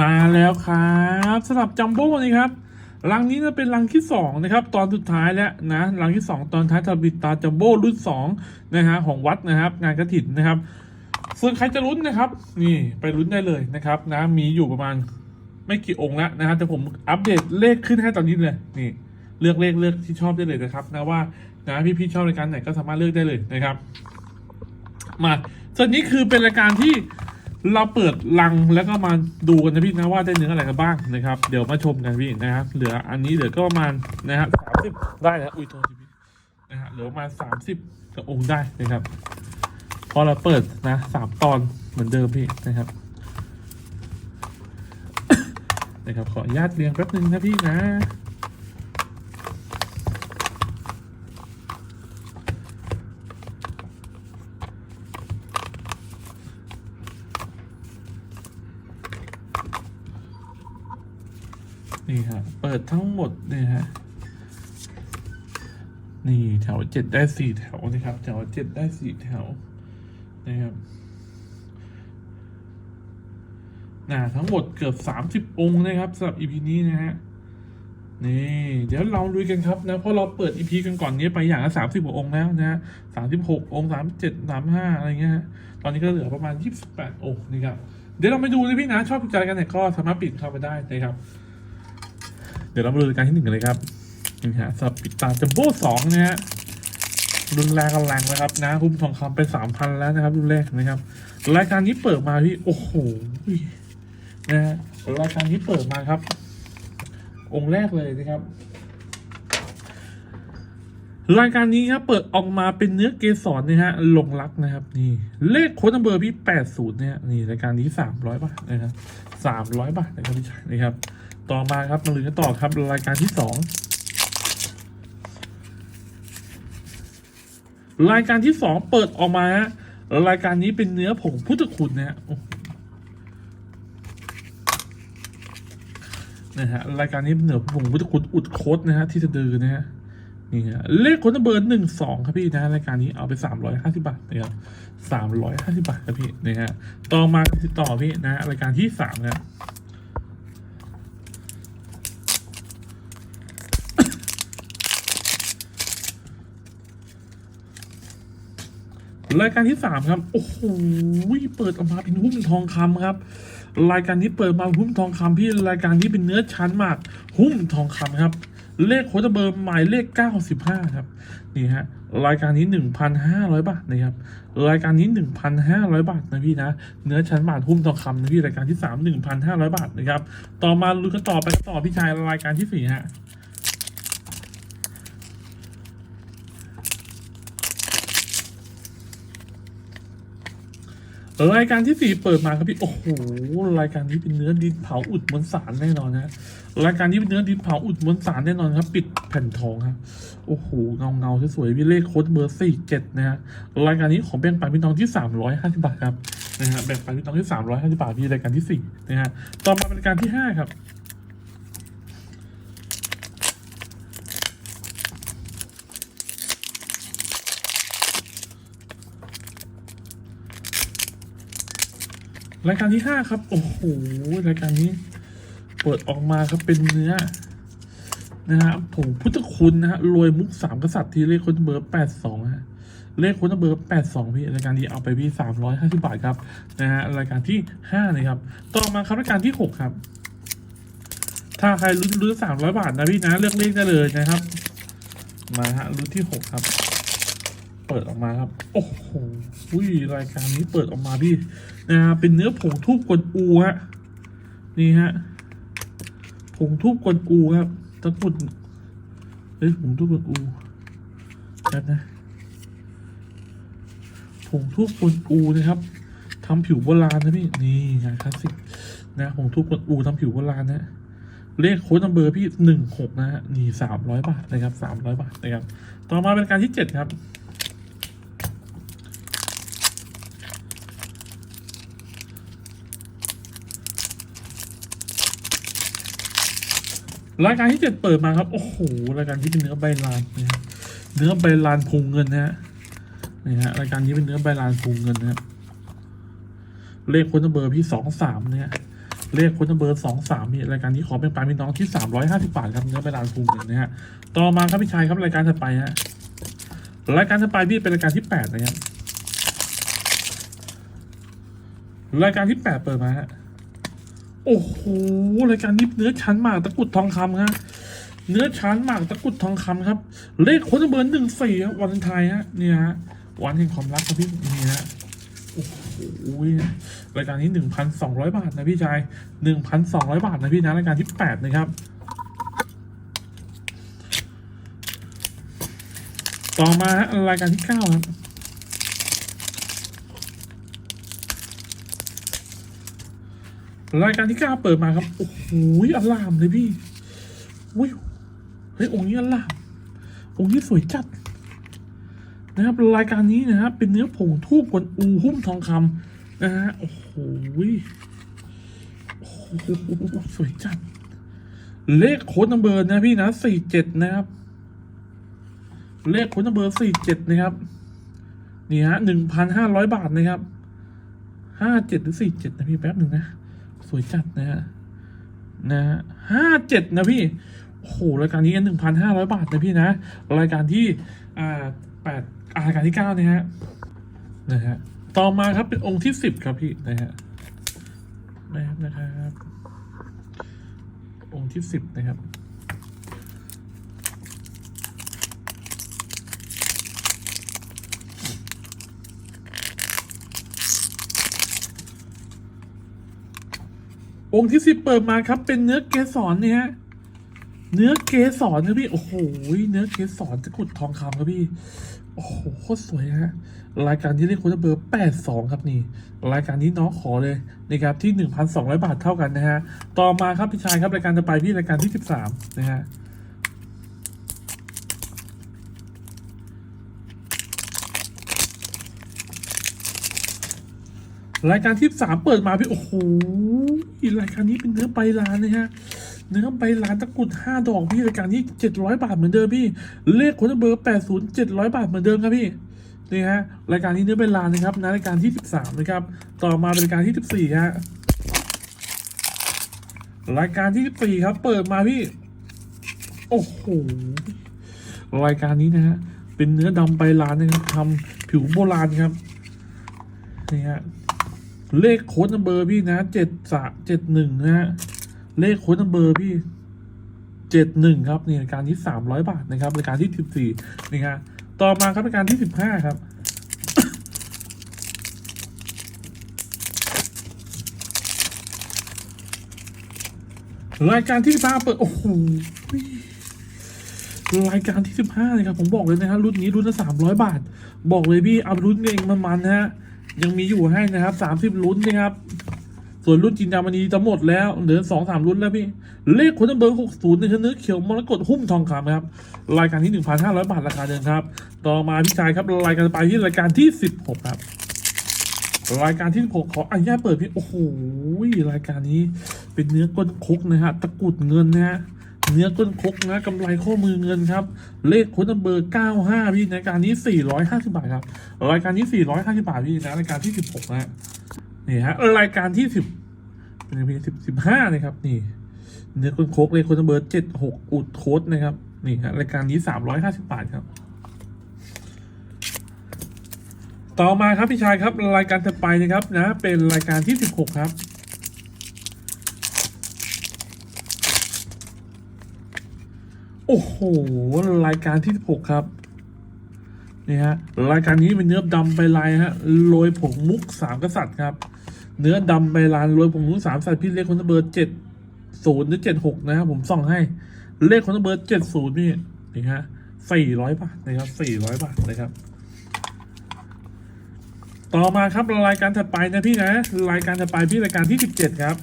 มาแล้วครับสำหรับจัมโบ้นี่ครับรังนี้จะเป็นรังที่สองนะครับตอนสุดท้ายแล้วนะรังที่สองตอนท้ายทบิตาจัมโบ้รุ่นสองนะฮะของวัดนะครับ งานกระถินนะครับส่วนใครจะลุ้นนะครับ นี่ไปลุ้นได้เลยนะครับนะมีอยู่ประมาณไม่กี่องค์แล้วนะฮะแต่ผมอัปเดตเลขขึ้นให้ตอนนี้เลยนี่เลือกเลขเลือกที่ชอบได้เลยนะครับนะว่านะพี่ๆชอบรายการไหนก็สามารถเลือกได้เลยนะครับ มาส่วนนี้คือเป็นรายการที่ เราเปิดลังแล้วก็มาดูกันนะพี่นะว่าได้เนื้ออะไรกันบ้างนะครับ เดี๋ยวมาชมกันพี่นะครับเหลืออันนี้เหลือก็ประมาณนะฮะสามสิบได้นะอุ้ยโทษทีพี่นะฮะเหลือประมาณสามสิบกระองค์ได้นะครับ พอเราเปิดนะสามตอนเหมือนเดิมพี่นะครับนะครับขออนุญาตเรียงแป๊บนึงนะพี่นะ นี่ฮะ เปิดทั้งหมดเนี่ยฮะ นี่แถวเจ็ดได้สี่แถวนะครับ แถวเจ็ดได้สี่แถวนะครับนะทั้งหมดเกือบสามสิบองค์นะครับสำหรับ EP นี้นะฮะนี่เดี๋ยวเราลุยกันครับนะเพราะเราเปิด EP กันก่อนนี้ไปอย่างละสามสิบกองค์แล้วนะฮะสามสิบหกองค์สามเจ็ดสามห้าอะไรเงี้ยตอนนี้ก็เหลือประมาณยี่สิบแปดองค์นะครับเดี๋ยวเราไปดูนะพี่นะชอบใจกันเนี่ยก็สามารถปิดเข้าไปได้นะครับ เดี๋ยวเรามาดูรายการที่หนึ่งกันเลยครับนี่ฮะสับปิดตาจัมโบ้สองนะฮะรุนแรงกันแรงนะครับนะหุ้มทองคำไปสามพันแล้วนะครับรุ่นแรกนะครับ รายการนี้เปิดมาพี่โอ้โหนะฮะรายการนี้เปิดมาครับ องค์แรกเลยนะครับ รายการนี้ครับเปิดออกมาเป็นเนื้อเกสรนะฮะลงรักนะครับ นี่ เลขโค้ดนัมเบอร์พี่แปดศูนย์เนี่ยนี่รายการนี้สามร้อยบาทนะครับสามร้อยบาทนะครับพี่ชายนะครับ ต่อมาครับมาลุ้นกันต่อครับรายการที่สองรายการที่สองเปิดออกมาฮะรายการนี้เป็นเนื้อผงพุทธคุณนะฮะนะฮะรายการนี้เป็นเนื้อผงพุทธคุณอุดโคตนะฮะที่สะดือนะฮะนี่ฮะเลขคนเบอร์หนึ่งสองครับพี่นะรายการนี้เอาไปสามร้อยห้าสิบาทนะครับสามร้อยห้าสิบาทครับพี่นะฮะต่อมาติดต่อพี่นะฮะรายการที่สามนะ รายการที่สามครับ โอ้โหเปิดออกมาเป็นหุ้มทองคำครับ รายการนี้เปิดมาหุ้มทองคำพี่รายการนี้เป็นเนื้อชั้นมาก หุ้มทองคำครับ เลขโค้ดเบอร์หมายเลขเก้าสิบห้าครับ นี่ฮะรายการนี้หนึ่งพันห้าร้อยบาทนะครับ รายการนี้หนึ่งพันห้าร้อยบาทนะพี่นะ เนื้อชั้นบาทหุ้มทองคำนะพี่รายการที่สามหนึ่งพันห้าร้อยบาทนะครับ ต่อมาลุ้นกันต่อไปต่อพี่ชายรายการที่สี่ฮะ รายการที่สี่เปิดมาครับพี่ โอ้โห รายการนี้เป็นเนื้อดินเผาอุดมวลสารแน่นอนนะรายการนี้เป็นเนื้อดินเผาอุดมวลสารแน่นอนครับ ปิดแผ่นทองครับโอ้โห เงาเงาสวยๆพี่เลขโค้ดเบอร์สี่เจ็ดนะฮะ รายการนี้ของแบ่งปันพี่น้องที่สามร้อยห้าสิบบาทครับ นะฮะ แบ่งปันพี่น้องที่สามร้อยห้าสิบบาทพี่รายการที่สี่นะฮะ ต่อมาเป็นรายการที่ห้าครับ รายการที่ห้าครับ โอ้โหรายการนี้ เปิดออกมาครับเป็นเนื้อนะฮะผงพุทธคุณนะฮะรวยมุกสามกษัตริย์ที่เลขคนเบอร์แปดสองฮะเลขคนเบอร์แปดสองพี่รายการนี้เอาไปพี่สามร้อยห้าสิบาทครับนะฮะรายการที่ห้าเลยครับ ต่อมาครับรายการที่หกครับ ถ้าใครลุ้นลุ้นสามร้อยบาทนะพี่นะเลือกเลขได้เลยนะครับ มาฮะลุ้นที่หกครับ เปิดออกมาครับ โอ้โหอุ้ยรายการนี้เปิดออกมาพี่นะฮะเป็นเนื้อผงทูบกวนอูฮะนี่ฮะผงทูบกวนอูครับตะกุดเฮ้ยผงทูบกวนอูครับนะผงทูบกวนอูนะครับทำผิวโบราณนะพี่นี่งานคลาสสิกนะผงทูบกวนอูทำผิวโบราณนะเลขโค้ดนัมเบอร์พี่หนึ่งหกนะฮะนี่สามร้อยบาทนะครับสามร้อยบาทนะครับ ต่อมาเป็นการที่เจ็ดครับ รายการที่เจ็ดเปิดมาครับ โอ้โหรายการที่เป็นเนื้อใบลานนะครับเนื้อใบลานพุงเงินนะฮะนี่ฮะรายการนี้เป็นเนื้อใบลานพุงเงินนะฮะเลขค้นัมเบอร์พี่สองสามเนี่ยเลขคนเบอร์สองสามมีรายการนี้ขอเป็นปลายพี่น้องที่สามร้อยห้าสิบบาทครับเนื้อใบลานภูมินะฮะต่อมาครับพี่ชายครับรายการถัดไปฮะรายการถัดไปพี่เป็นรายการที่แปดนะครับรายการที่แปดเปิดมาฮะ โอ้โหรายการนี้เนื้อชั้นหมากตะกุดทองคำฮะเนื้อชั้นหมากตะกุดทองคำครับ เลขคนเบอร์หนึ่งสี่ครับวันไทยฮะเนี่ยฮะวันแห่งความรักครับพี่นี่ฮะโอ้โหรายการนี้หนึ่งพันสองร้อยบาทนะพี่ชายหนึ่งพันสองร้อยบาทนะพี่นะรายการที่แปดนะครับต่อมาฮะรายการที่เก้าครับ รายการที่เก้าเปิดมาครับ โอ้โหอลามเลยพี่อุ้ยเฮ้ยองค์นี้อลามองค์นี้สวยจัด นะครับรายการนี้นะครับเป็นเนื้อผงทูบกวนอูหุ้มทองคำนะฮะโอ้โหโอ้โหสวยจัด เลขโค้ดนัมเบอร์นะพี่นะสี่เจ็ดนะครับ เลขโค้ดนัมเบอร์สี่เจ็ดนะครับนี่ฮะหนึ่งพันห้าร้อยบาทนะครับห้าเจ็ดหรือสี่เจ็ดนะพี่แป๊บหนึ่งนะ วยจัดนะฮะนะฮะห้าเจ็ดนะพี่โอ้โหรายการนี้หนึ่งพันห้าร้อยบาทนะพี่นะ รายการที่อ่าแปดรายการที่เก้านะฮะนะฮะต่อมาครับเป็นองค์ที่สิบครับพี่นะฮะนะครับนะครับองค์ที่สิบนะครับ องค์ที่สิบเปิดมาครับ เป็นเนื้อเกสรเนี่ยเนื้อเกสรครับพี่ โอ้โห เนื้อเกสรจะกุดทองคำครับพี่ โอ้โห โคตรสวยฮะ รายการที่เรียกคุณเบอร์แปดสองครับนี่ รายการนี้น้องขอเลยนะครับที่หนึ่งพันสองร้อยบาทเท่ากันนะฮะ ต่อมาครับพี่ชายครับรายการจะไปพี่รายการที่สิบสามนะฮะ รายการที่สามเปิดมาพี่โอ้โหรายการนี้เป็นเนื้อใบลานนะฮะเนื้อใบลานตะกรุดห้าดอกพี่รายการนี้เจ็ดร้อยบาทเหมือนเดิมพี่เลขคนเบอร์แปดศูนย์เจ็ดร้อยบาทเหมือนเดิมครับพี่นี่ฮะรายการนี้เนื้อใบลานนะครับนะรายการที่สิบสามนะครับต่อมาเป็นรายการที่สิบสี่ฮะรายการที่สิบสี่ครับ เปิดมาพี่ โอ้โหรายการนี้นะฮะเป็นเนื้อดำใบลานนะครับทำผิวโบราณครับนี่ฮะ เลขโค้ดนัมเบอร์พี่นะเจ็ดสามเจ็ดหนึ่งนะฮะเลขโค้ดนัมเบอร์พี่เจ็ดหนึ่งครับนี่รายการที่สามร้อยบาทนะครับรายการที่สิบสี่นี่ฮะต่อมาครับรายการที่สิบห้าครับรายการที่สิบห้าเปิด โอ้โหรายการที่สิบห้าเลยครับ ผมบอกเลยนะฮะรุ่นนี้รุ่นละสามร้อยบาท บอกเลยพี่เอารุ่นเองมันมันๆนะฮะ ยังมีอยู่ให้นะครับสามสิบรุ่นนะครับ ส่วนรุ่นจินดามณีจะหมดแล้วเหลือสองสามรุ่นแล้วพี่ เลขคนเบอร์หกศูนย์ในเนื้อเขียวมรกตหุ้มทองคำครับ รายการที่หนึ่งพันห้าร้อยบาทราคาเดิมครับ ต่อมาพี่ชายครับรายการไปที่รายการที่สิบหกครับรายการที่หกขออนุญาตเปิดพี่โอ้โหรายการนี้เป็นเนื้อก้นคุกนะฮะตะกรุดเงินนะฮะ เนื้อก้นคกนะกำไรข้อมือเงินครับ เลขคนเบอร์เก้าห้าพี่รายการนี้สี่ร้อยห้าสิบาทครับ รายการนี้สี่ร้อยห้าสิบาทพี่นะรายการที่สิบหกนะนี่ฮะรายการที่สิบเป็นพียงสิบสิบห้านะครับ นี่ เนื้อก้นคกเลขคนเบอร์เจ็ดหกอุดโค้ดนะครับ นี่ฮะรายการนี้สามร้อยห้าสิบาทครับต่อมาครับพี่ชายครับรายการถัดไปนะครับนะ เป็นรายการที่สิบหกครับ โอ้โห รายการที่หกครับ นี่ฮะ รายการนี้เป็นเนื้อดำใบลายฮะโรยผงมุกสามกษัตริย์ครับ เนื้อดำใบลานโรยผงมุกสามกษัตริย์พี่เลขคนเบอร์เจ็ดศูนย์หรือเจ็ดหกนะครับผมส่องให้ เลขคนเบอร์เจ็ดศูนย์นี่นี่ฮะสี่ร้อยบาทนะครับสี่ร้อยบาทนะครับ ต่อมาครับรายการถัดไปนะพี่นะ รายการถัดไปพี่รายการที่สิบเจ็ดครับ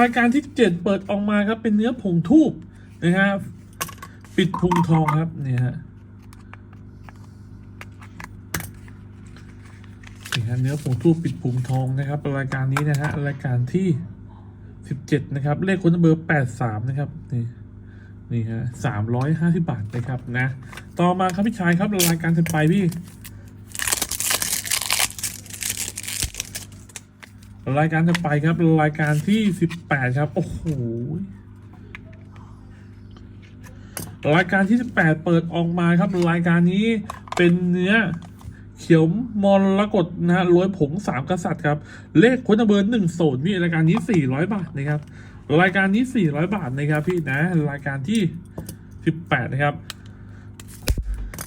รายการที่เจ็ดเปิดออกมาครับ เป็นเนื้อผงทูบนะครับปิดพุงทองครับเนี่ยฮะนี่ฮะเนื้อผงทูบปิดพุงทองนะครับ รายการนี้นะฮะรายการที่สิบเจ็ดนะครับ เลขคนเบอร์แปดสามนะครับนี่นี่ฮะสามร้อยห้าสิบาทนะครับนะ ต่อมาครับพี่ชายครับรายการถัดไปพี่ รายการถัดไปครับรายการที่สิบแปดครับ โอ้โหรายการที่สิบแปดเปิดออกมาครับ รายการนี้เป็นเนื้อเขียวมรกตนะฮะร้อยผงสามกษัตริย์ครับ เลขคนเบอร์หนึ่งโซนพี่รายการนี้สี่ร้อยบาทนะครับ รายการนี้สี่ร้อยบาทนะครับพี่นะ รายการที่สิบแปดนะครับ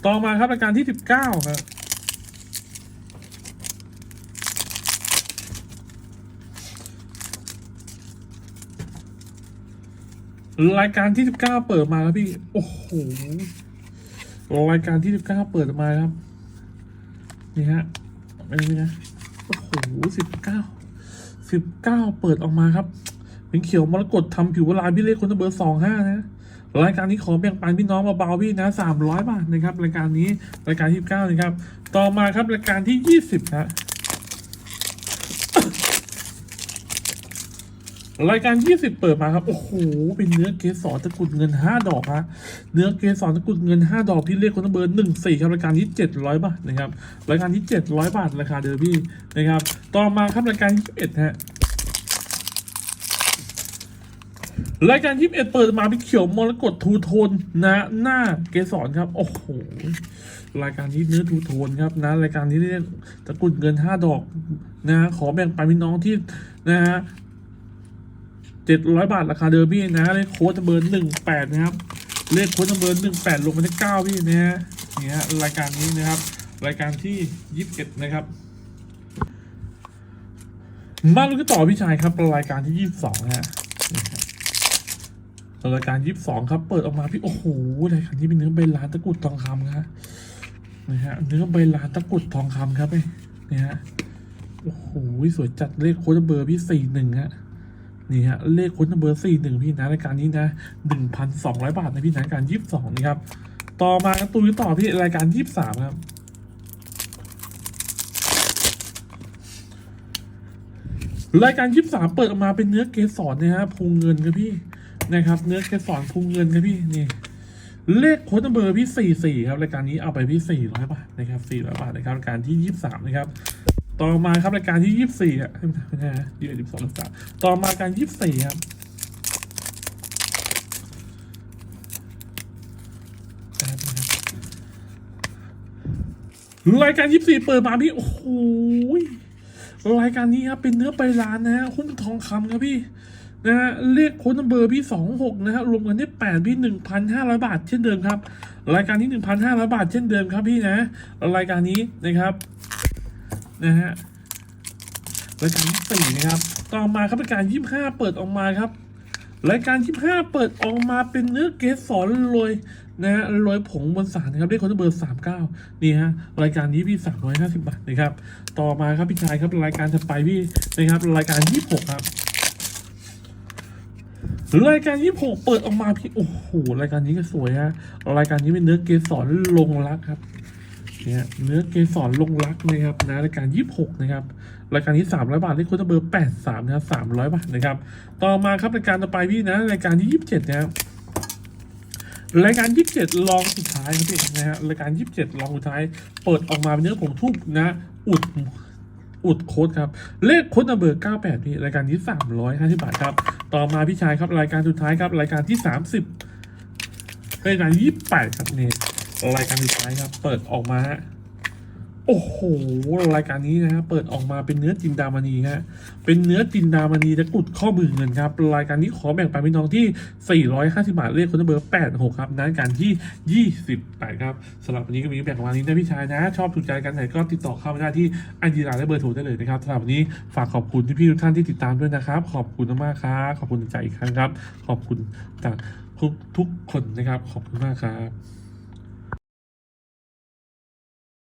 ต่อมาครับรายการที่สิบเก้าครับ รายการที่สิบเก้าเปิดมาครับพี่ โอ้โหรายการที่สิบเก้าเปิดมาครับ นี่ฮะเป็นไงนะโอ้โหสิบเก้าสิบเก้าเปิดออกมาครับเป็นเขียวมรกตทำผิวเวลาพี่เลขคนเบอร์สองห้านะรายการนี้ขอแบ่งปันพี่น้องเบาพี่นะสามร้อยบาทนะครับ รายการนี้รายการที่สิบเก้านะครับ ต่อมาครับรายการที่ยี่สิบฮะ รายการ 20 เปิดมาครับ โอ้โห เป็นเนื้อเกสรตะกุดเงิน 5 ดอกฮะ เนื้อเกสรตะกุดเงิน 5 ดอกพี่เลขคนเบอร์1 4 ครับรายการที่ 700 บาทนะครับ รายการที่ 700 บาทราคาเดิมพี่นะครับ ต่อมาครับรายการ21ฮะรายการ21เปิดมาเป็นเขียวมรกตทูโทนนะหน้าเกสรครับ โอ้โหรายการนี้เนื้อทูโทนครับนะรายการนี้เนี่ยตะกุดเงิน5ดอกนะขอแบ่งปันพี่น้องที่นะฮะ เจ็ดร้อยบาท ราคาเดิมพี่นะเลขโค้ดเบอร์หนึ่งแปดนะครับ เลขโค้ดเบอร์หนึ่งแปดลงมาที่เก้าพี่นะฮะนี่ฮะรายการนี้นะครับ รายการที่ยี่สิบเอ็ดนะครับ มาลุ้นกันต่อพี่ชายครับรายการที่ยี่สิบสองฮะรายการยี่สิบสองครับ เปิดออกมาพี่โอ้โหรายการที่เป็นเนื้อใบลานตะกุดทองคำครับนะฮะเนื้อใบลานตะกุดทองคำครับเนี่ยฮะโอ้โหสวยจัดเลขโค้ดเบอร์พี่สี่หนึ่งฮะ นี่ฮะเลขค้นเบอร์สี่หนึ่งพี่นะรายการนี้นะหนึ่งพันสองร้อยบาทนะพี่นะรายการยี่สิบสองนี่ครับต่อมาตูนต่อพี่รายการยี่สิบสามครับรายการยี่สิบสามเปิดออกมาเป็นเนื้อเกสรนะฮะพุงเงินครับพี่นะครับ เนื้อเกสรพุงเงินครับพี่นี่เลขโค้ดเบอร์พี่สี่สี่ครับรายการนี้เอาไปพี่สี่ร้อยบาทนะครับสี่ร้อยบาทนะครับรายการที่ยี่สิบสามนะครับ ต่อมาครับรายการที่ยี่สิบสี่อะไม่ใช่ยี่สิบสองสามต่อมาการยี่สิบสี่ครับรายการยี่สี่เปิดมาพี่โอ้โหรายการนี้ครับเป็นเนื้อไปลานนะฮะหุ้มทองคำครับพี่นะฮะเลขโค้ดนัมเบอร์พี่สองหกนะฮะรวมกันได้แปดพี่หนึ่งพันห้าร้อยบาทเช่นเดิมครับ รายการนี้หนึ่งพันห้าร้อยบาทเช่นเดิมครับพี่นะ รายการนี้นะครับ นะฮะรายการที่สี่นะครับต่อมาครับรายการยี่ห้าเปิดออกมาครับรายการยี่ห้าเปิดออกมาเป็นเนื้อเกสรโรยนะฮะโรยผงบนสารนะครับเลขคนเบอร์สามเก้านี่ฮะรายการนี้พี่สามร้อยห้าสิบบาทนะครับต่อมาครับพี่ชายครับรายการถัดไปพี่นะครับรายการยี่หกครับรายการยี่หกเปิดออกมาพี่โอ้โหรายการนี้ก็สวยฮะรายการนี้เป็นเนื้อเกสรลงรักครับ เนี่ยเนื้อเกสรลงรักนะครับนะรายการยี่หกนะครับรายการนี้สามร้อยบาทเลขโค้ดเบอร์แปดสามนะครับสามร้อยบาทนะครับ ต่อมาครับรายการต่อไปพี่นะรายการที่ยี่สิบเจ็ดนะครับรายการยี่สิบเจ็ดลองสุดท้ายครับพี่นะฮะรายการยี่สิบเจ็ดลองสุดท้าย เปิดออกมาเป็นเนื้อผงทุบนะ อุดอุดโค้ดครับ เลขโค้ดเบอร์ 98พี่รายการที่350 บาทครับ ต่อมาพี่ชายครับรายการสุดท้ายครับรายการที่ 30รายการที่28 ครับเนี่ย รายการสุดท้ายครับ เปิดออกมาฮะโอ้โห รายการนี้นะฮะ เปิดออกมาเป็นเนื้อจินดามณีฮะ เป็นเนื้อจินดามณีตะกุดข้อมือเงินครับ รายการนี้ขอแบ่งปันพี่น้องที่ 450 บาท เลขคนเบอร์ 86 ครับนั้นการที่ 28 ครับสำหรับวันนี้ก็มีแบ่งประมาณนี้นะพี่ชายนะ ชอบถูกใจกันไหนก็ติดต่อเข้ามาได้ที่ไอดีไลน์และเบอร์โทรได้เลยนะครับสำหรับวันนี้ฝากขอบคุณที่พี่ทุกท่านที่ติดตามด้วยนะครับ ขอบคุณมากครับขอบคุณใจอีกครั้งครับ ขอบคุณจากทุกทุกคนนะครับ ขอบคุณมากครับ